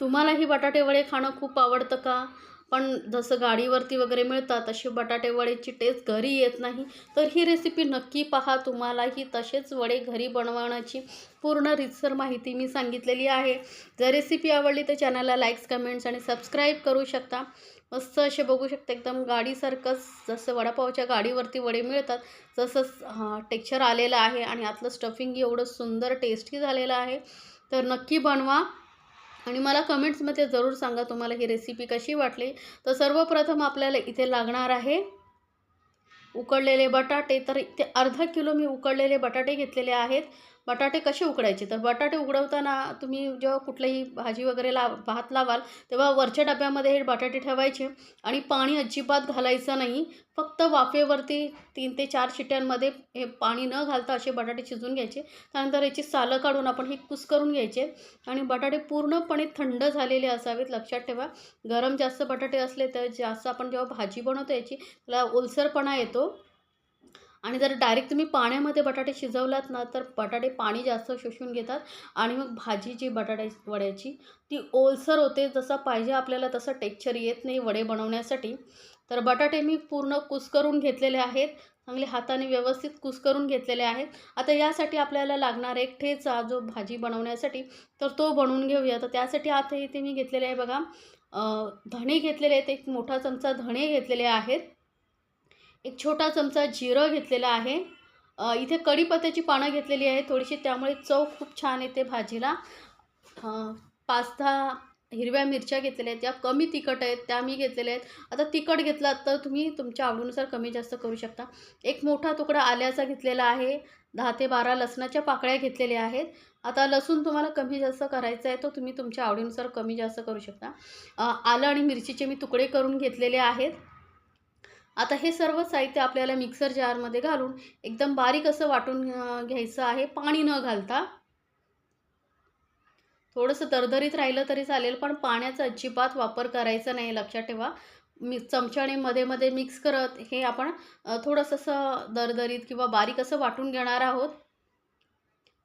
तुम्हालाही बटाटेवडे खाणं खूप आवडतं का? पण जसं गाडीवरती वगैरे मिळतात तशी बटाटेवडेची टेस्ट घरी येत नाही. तर ही रेसिपी नक्की पहा तुम्हालाही. तसेच वडे घरी बनवण्याची पूर्ण रितसर माहिती मी सांगितलेली आहे. जर रेसिपी आवडली तर चॅनलला लाईक्स कमेंट्स आणि सबस्क्राईब करू शकता. मस्त असे बघू शकता एकदम गाडीसारखंच जसं वडापावच्या गाडीवरती वडे मिळतात तसंच टेक्स्चर आलेलं आहे आणि आतलं स्टफिंग एवढं सुंदर टेस्टी झालेलं आहे. तर नक्की बनवा. आणि मला कमेंट्समध्ये जरूर सांगा तुम्हाला ही रेसिपी कशी वाटली. तर सर्वप्रथम आपल्याला इथे लागणार आहे उकडलेले बटाटे. तर इथे अर्धा किलो मी उकडलेले बटाटे घेतलेले आहेत. बटाटे कसे उकडायचे? तर बटाटे उकडवताना तुम्ही जेव्हा कुठलीही भाजी वगैरे ला भात लावाल तेव्हा वरच्या डब्यामध्ये हे बटाटे ठेवायचे आणि पाणी अजिबात घालायचं नाही. फक्त वाफेवरती तीन ते चार शिट्ट्यांमध्ये हे पाणी न घालता असे बटाटे शिजवून घ्यायचे. त्यानंतर याची सालं काढून आपण हे कुस करून घ्यायचे आणि बटाटे पूर्णपणे थंड झालेले असावेत लक्षात ठेवा. गरम जास्त बटाटे असले तर जास्त आपण जेव्हा भाजी बनवतो याची त्याला ओलसरपणा येतो. आणि जर डायरेक्ट तुम्ही पाण्यामध्ये बटाटे शिजवलात ना तर बटाटे पाणी जास्त शोषून घेतात. आणि मग भाजी जी बटाटे वड्याची ती ओलसर होते. जसं पाहिजे आपल्याला तसं टेक्चर येत नाही वडे बनवण्यासाठी. तर बटाटे मी पूर्ण कुसकरून घेतलेले आहेत. चांगले हाताने व्यवस्थित कुसकरून घेतलेले आहेत. आता यासाठी आपल्याला लागणार एक ठेचा जो भाजी बनवण्यासाठी तर तो बनवून घेऊया. तर त्यासाठी आता इथे मी घेतलेले आहे बघा. धणे घेतलेले आहेत. एक मोठा चमचा धणे घेतलेले आहेत. एक छोटा चमचा जिरं घेतलेलं आहे. इथे कढीपत्त्याची पानं घेतलेली आहे थोडीशी त्यामुळे चव खूप छान येते भाजीला. पाच दहा हिरव्या मिरच्या घेतलेल्या आहेत त्या कमी तिखट आहेत त्या मी घेतलेल्या आहेत. आता तिखट घेतलात तर तुम्ही तुमच्या आवडीनुसार कमी जास्त करू शकता. एक मोठा तुकडा आल्याचा घेतलेला आहे. दहा ते बारा लसणाच्या पाकळ्या घेतलेल्या आहेत. आता लसूण तुम्हाला कमी जास्त करायचं आहे तो तुम्ही तुमच्या आवडीनुसार कमी जास्त करू शकता. आलं आणि मिरचीचे मी तुकडे करून घेतलेले आहेत. आता हे सर्व साहित्य आपल्याला मिक्सर जारमध्ये घालून एकदम बारीक असं वाटून घ्यायचं आहे. पाणी न घालता. थोडंसं दरदरीत राहिलं तरी चालेल पण पाण्याचा अजिबात वापर करायचा नाही लक्षात ठेवा. मी चमच्याने मध्ये मध्ये मिक्स करत हे आपण थोडंसं असं दरदरीत किंवा बारीक असं वाटून घेणार आहोत.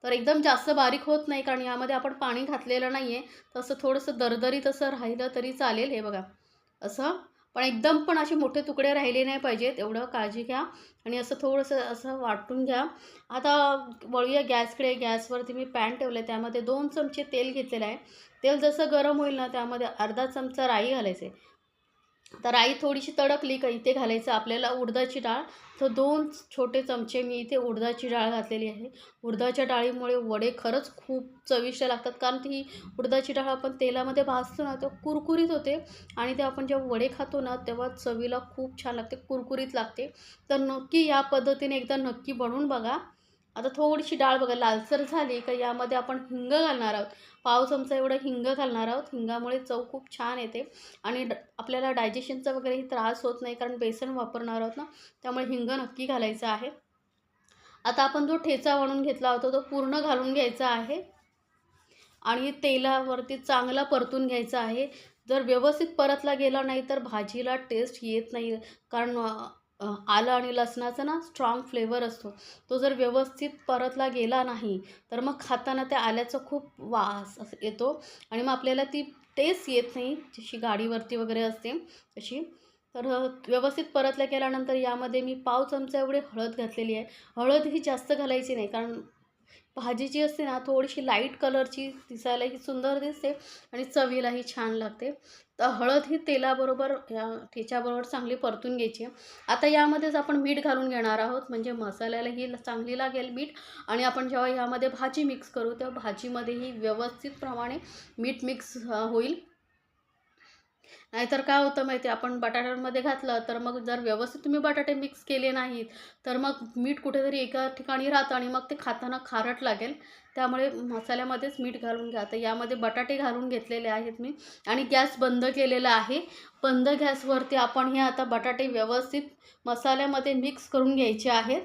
तर एकदम जास्त बारीक होत नाही कारण यामध्ये आपण पाणी घातलेलं नाही आहे तसं थोडंसं दरदरीत असं राहिलं तरी चालेल हे बघा. असं पण एकदम पण असे मोठे तुकडे राहिले नाही पाहिजेत. एवढं काळजी घ्या आणि असं थोडंसं असं वाटून घ्या. आता वळूया गॅसकडे. गॅसवरती मी पॅन ठेवलं आहे त्यामध्ये दोन चमचे तेल घेतलेलं आहे. तेल जसं गरम होईल ना त्यामध्ये अर्धा चमचा राई घालायचे. तर आई थोडीशी तडकली का इथे घालायचं? आपल्याला उडदाची डाळ. तर दोन छोटे चमचे मी इथे उडदाची डाळ घातलेली आहे. उडदाच्या डाळीमुळे वडे खरंच खूप चविष्ट लागतात. कारण ती उडदाची डाळ आपण तेलामध्ये भाजतो ना तेव्हा कुरकुरीत होते. आणि ते आपण जेव्हा वडे खातो ना तेव्हा चवीला खूप छान लागते कुरकुरीत लागते. तर नक्की या पद्धतीने एकदा नक्की बनवून बघा. आता थोडीशी डाळ बघा लालसर झाली का यामध्ये आपण हिंग घालणार आहोत. पाव चमचा एवढं हिंग घालणार आहोत. हिंगामुळे चव खूप छान येते आणि आपल्याला डायजेशनचा वगैरेही त्रास होत नाही कारण बेसन वापरणार आहोत ना त्यामुळे हिंग नक्की घालायचं आहे. आता आपण जो ठेचा बनवून घेतला होता तो पूर्ण घालून घ्यायचा आहे आणि तेलावरती चांगला परतून घ्यायचा आहे. जर व्यवस्थित परतला गेला नाही तर भाजीला टेस्ट येत नाही कारण आलं आणि लसणाचा ना स्ट्रॉंग फ्लेवर असतो. तो जर व्यवस्थित परतला गेला नाही तर मग खाताना त्या आल्याचा खूप वास असं येतो. आणि मग आपल्याला ती टेस्ट येत नाही जशी गाडीवरती वगैरे असते तशी. तर व्यवस्थित परतल्या केल्यानंतर यामध्ये मी पाव चमचा एवढे हळद घातलेली आहे. हळद ही जास्त घालायची नाही कारण भाजी जी असते ना थोडीशी लाइट कलरची दिसायलाही सुंदर दिसते आणि चवीलाही छान लागते. तर हळद ही तेलाबरोबर या ठेच्याबरोबर चांगली परतून घ्यायची. आता यामध्येच आपण मीठ घालून घेणार आहोत. म्हणजे मसाल्यालाही चांगली लागेल मीठ. आणि आपण जेव्हा यामध्ये भाजी मिक्स करू तेव्हा भाजीमध्येही व्यवस्थित प्रमाणे मीठ मिक्स होईल. नाहीतर काय होतं माहिती आपण बटाट्यांमध्ये घातलं तर मग जर व्यवस्थित तुम्ही बटाटे मिक्स केले नाहीत तर मग मीठ कुठेतरी एका ठिकाणी राहतं आणि मग ते खाताना खारट लागेल. त्यामुळे मसाल्यामध्येच मीठ घालून घ्या. तर यामध्ये बटाटे घालून घेतलेले आहेत मी आणि गॅस बंद केलेला आहे. बंद गॅसवरती आपण हे आता बटाटे व्यवस्थित मसाल्यामध्ये मिक्स करून घ्यायचे आहेत.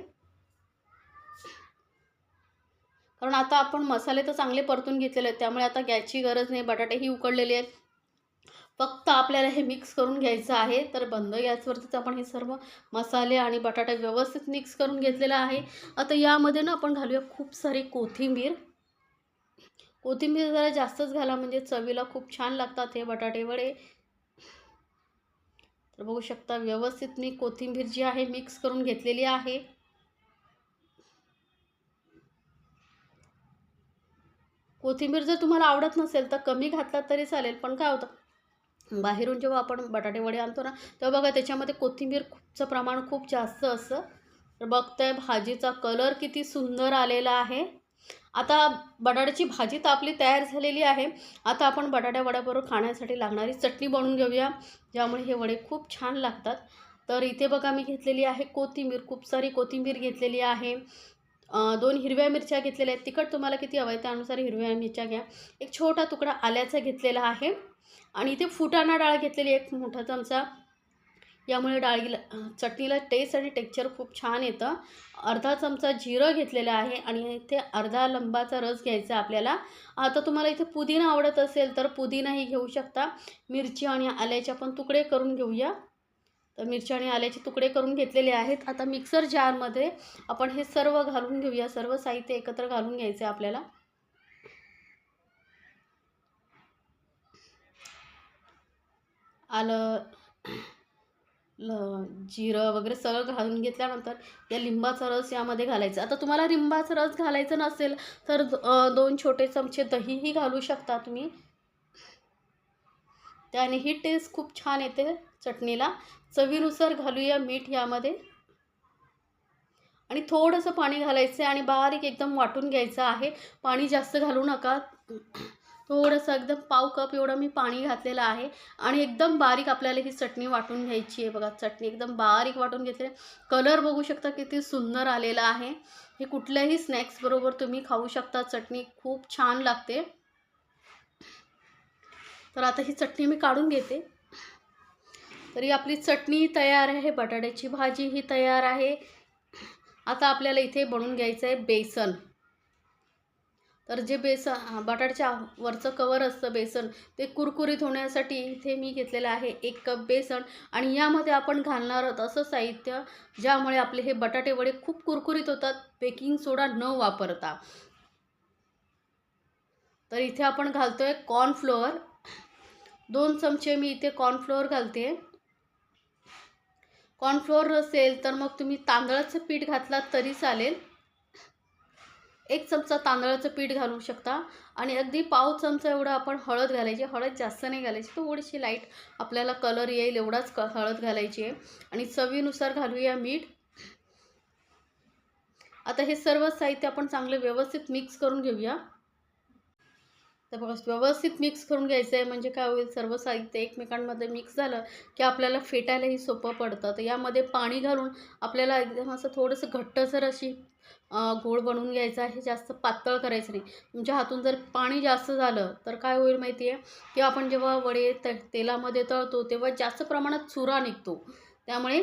कारण आता आपण मसाले तर चांगले परतून घेतलेले आहेत त्यामुळे आता गॅसची गरज नाही. बटाटेही उकडलेले आहेत. फक्त आपल्याला हे मिक्स करून घ्यायचं आहे. तर बंद. गॅसवरतीच आपण हे सर्व मसाले आणि बटाटा व्यवस्थित मिक्स करून घेतलेला आहे. आता यामध्ये ना आपण घालूया खूप सारी कोथिंबीर. कोथिंबीर जरा जास्तच घाला म्हणजे चवीला खूप छान लागतात हे बटाटे वडे. तर बघू शकता व्यवस्थित मी कोथिंबीर जी आहे मिक्स करून घेतलेली आहे. कोथिंबीर जर तुम्हाला आवडत नसेल तर कमी घातलात तरी चालेल पण काय होतं बाहेरून जेव्हा आपण बटाटे वडे आणतो ना तेव्हा बघा त्याच्यामध्ये कोथिंबीरचं प्रमाण खूप जास्त असतं तर बघताय भाजीचा कलर किती सुंदर आलेला आहे. आता बटाट्याची भाजी तर आपली तयार झालेली आहे. आता आपण बटाट्या वड्याबरोबर खाण्यासाठी लागणारी चटणी बनवून घेऊया ज्यामुळे हे वडे खूप छान लागतात. तर इथे बघा मी घेतलेली आहे कोथिंबीर खूप सारी कोथिंबीर घेतलेली आहे. दोन हिरव्या मिरच्या घेतलेल्या आहेत. तिखट तुम्हाला किती हवं आहे त्यानुसार हिरव्या मिरच्या घ्या. एक छोटा तुकडा आल्याचा घेतलेला आहे. आणि इथे फुटाणा डाळ घेतलेली एक मोठा चमचा. यामुळे डाळीला चटणीला टेस्ट आणि टेक्चर खूप छान येतं. अर्धा चमचा जिरं घेतलेलं आहे आणि इथे अर्धा लंबाचा रस घ्यायचा आपल्याला. आता तुम्हाला इथे पुदिना आवडत असेल तर पुदिनाही घेऊ शकता. मिरची आणि आल्याचे पण तुकडे करून घेऊया. तर मिरची आणि आल्याचे तुकडे करून घेतलेले आहेत. आता मिक्सर जारमध्ये आपण हे सर्व घालून घेऊया. सर्व साहित्य एकत्र घालून घ्यायचे आपल्याला. आलं ल जिरं वगैरे सगळं घालून घेतल्यानंतर या लिंबाचा रस यामध्ये घालायचा. आता तुम्हाला लिंबाचा रस घालायचा नसेल तर दोन छोटे चमचे दहीही घालू शकता तुम्ही. त्याने ही टेस्ट खूप छान येते चटणीला. चवीनुसार घालूया मीठ यामध्ये. आणि थोडंसं पाणी घालायचं आहे आणि बारीक एकदम वाटून घ्यायचं आहे. पाणी जास्त घालू नका. थोडंसं एकदम पाव कप एवढं मी पाणी घातलेलं आहे. आणि एकदम बारीक आपल्याला ही चटणी वाटून घ्यायची आहे बघा. चटणी एकदम बारीक वाटून घेतली कलर बघू शकता किती सुंदर आलेला आहे. हे कुठल्याही स्नॅक्सबरोबर तुम्ही खाऊ शकता. चटणी खूप छान लागते. तर आता ही चटणी मी काढून घेते. तरी आपली चटणी तयार आहे. बटाट्याची भाजी ही तयार आहे. आता आपल्याला इथे बनवून घ्यायचं आहे बेसन. तर जे बेसन बटाट्याच्या वरचं कवर असतं बेसन ते कुरकुरीत होण्यासाठी इथे मी घेतलेलं आहे एक कप बेसन. आणि यामध्ये आपण घालणार आहोत असं साहित्य ज्यामुळे आपले हे बटाटे वडे खूप कुरकुरीत होतात बेकिंग सोडा न वापरता. तर इथे आपण घालतो आहे कॉर्नफ्लोअर दोन चमचे मी इथे कॉर्नफ्लोअर घालते. कॉर्नफ्लोअर असेल तर मग तुम्ही तांदळाचं पीठ घातलात तरी चालेल. एक चमचा तांदळाचं पीठ घालू शकता. आणि अगदी पाव चमचा एवढा आपण हळद घालायची. हळद जास्त नाही घालायची. थोडीशी लाइट आपल्याला कलर येईल एवढाच क हळद घालायची आहे. आणि चवीनुसार घालूया मीठ. आता हे सर्व साहित्य आपण चांगले व्यवस्थित मिक्स करून घेऊया. तर बघा व्यवस्थित मिक्स करून घ्यायचं आहे म्हणजे काय होईल सर्व साहित्य एकमेकांमध्ये मिक्स झालं की आपल्याला फेटायलाही सोपं पडतं. तर यामध्ये पाणी घालून आपल्याला एकदम असं थोडंसं घट्टसर अशी गोळ बनवून घ्यायचं आहे. जास्त पातळ करायचं नाही. तुमच्या हातून जर पाणी जास्त झालं तर काय होईल माहिती आहे की आपण जेव्हा वडे त तेलामध्ये तळतो तेव्हा जास्त प्रमाणात चुरा निघतो. त्यामुळे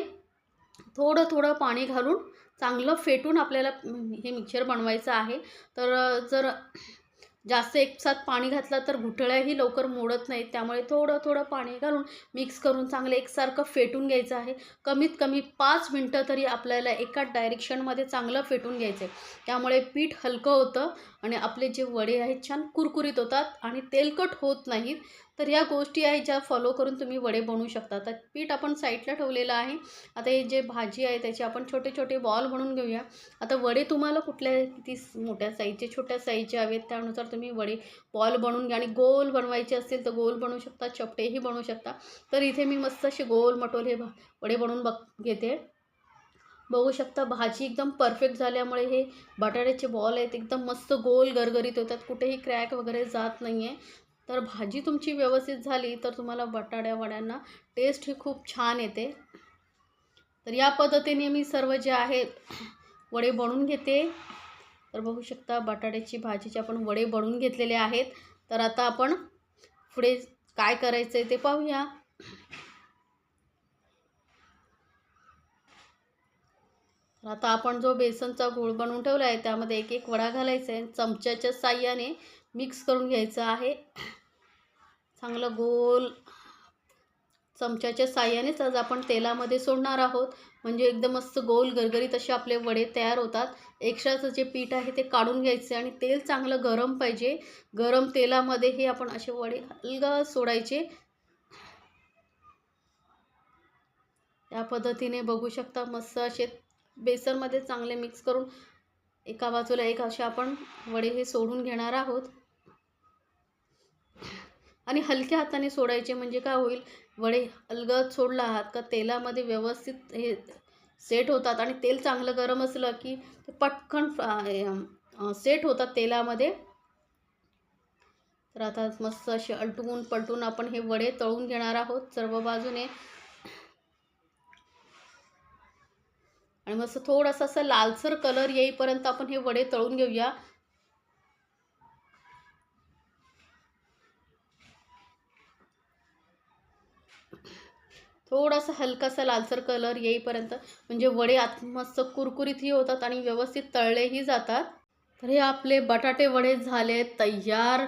थोडं थोडं पाणी घालून चांगलं फेटून आपल्याला हे मिक्सर बनवायचं आहे. तर जर जास्त एकसाथ पाणी घातलं तर घुटळ्याही लवकर मोडत नाहीत. त्यामुळे थोडं थोडं पाणी घालून मिक्स करून चांगलं एकसारखं फेटून घ्यायचं आहे. कमीत कमी पाच मिनटं तरी आपल्याला एका डायरेक्शनमध्ये चांगलं फेटून घ्यायचं आहे त्यामुळे पीठ हलकं होतं. आणि आपले जे वडे आहेत छान कुरकुरीत होतात आणि तेलकट होत नाहीत. तर या गोष्टी आहेत ज्या फॉलो करून तुम्ही वडे बनवू शकता. तर पीठ आपण साईडला ठेवलेलं आहे. आता हे जे भाजी आहे त्याचे आपण छोटे छोटे बॉल बनवून घेऊया. आता वडे तुम्हाला कुठल्या किती मोठ्या साईजचे छोट्या साईजचे हवेत त्यानुसार तुम्ही वडे बॉल बनवून घ्या. आणि गोल बनवायचे असतील तर गोल बनवू शकता चपटेही बनवू शकता. तर इथे मी मस्त असे गोल मटोल हे वडे बनवून बघ घेते. बघू शकता भाजी एकदम परफेक्ट झाल्यामुळे हे बटाट्याचे बॉल आहेत एकदम मस्त गोल गरगरीत होतात कुठेही क्रॅक वगैरे जात नाही आहे तर भाजी तुमची व्यवस्थित झाली तर तुम्हाला बटाट्या वड्यांना टेस्ट ही खूप छान येते. तर या पद्धतीने मी सर्व जे आहेत वडे बनवून घेते. तर बघू शकता बटाट्याची भाजीचे आपण वडे बनवून घेतलेले आहेत. तर आता आपण पुढे काय करायचं आहे ते पाहूया. आता आपण जो बेसनचा गोळ बनवून ठेवला आहे त्यामध्ये एक एक वडा घालायचा आहे. चमच्याच्या साह्याने मिक्स करून घ्यायचं आहे. चांगलं गोल चमच्याच्या साह्यानेच आज आपण तेलामध्ये सोडणार आहोत. म्हणजे एकदम मस्त गोल गरगरीत असे आपले वडे तयार होतात. एक्स्ट्राचं जे पीठ आहे ते काढून घ्यायचे आणि तेल चांगलं गरम पाहिजे. गरम तेलामध्ये हे आपण असे वडे हलगा सोडायचे. या पद्धतीने बघू शकता मस्त असे बेसनमध्ये चांगले मिक्स करून एका बाजूला एक असे आपण वडे हे सोडून घेणार आहोत. आणि हलक्या हाताने सोडायचे म्हणजे काय होईल? वडे अलगद सोडला आहात का तेलामध्ये व्यवस्थित हे सेट होतात आणि तेल चांगलं गरम असलं की ते पटकन सेट होतात तेलामध्ये. तर आता मस्त असे अलटून पलटून आपण हे वडे तळून घेणार आहोत सर्व बाजूने. आणि मस्त थोडंसं असं लालसर कलर येईपर्यंत आपण हे वडे तळून घेऊया. थोडासा हलकासा लालसर कलर येईपर्यंत म्हणजे वडे आत मस्त कुरकुरीतही होतात आणि व्यवस्थित तळलेही जातात. तर हे आपले बटाटे वडे झाले तयार.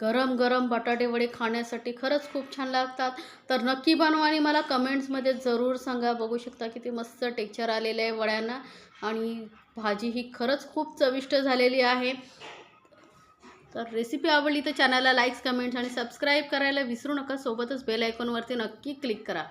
गरम गरम बटाटे वडे खाण्यासाठी खरंच खूप छान लागतात. तर नक्की बनवा आणि मला कमेंट्समध्ये जरूर सांगा. बघू शकता किती मस्त टेक्चर आलेलं आहे वड्यांना. आणि भाजी ही खरंच खूप चविष्ट झालेली आहे. तर रेसिपी आवडली तर चॅनलला लाईक्स कमेंट्स आणि सबस्क्राईब करायला विसरू नका. सोबतच बेल आयकॉनवरती नक्की क्लिक करा.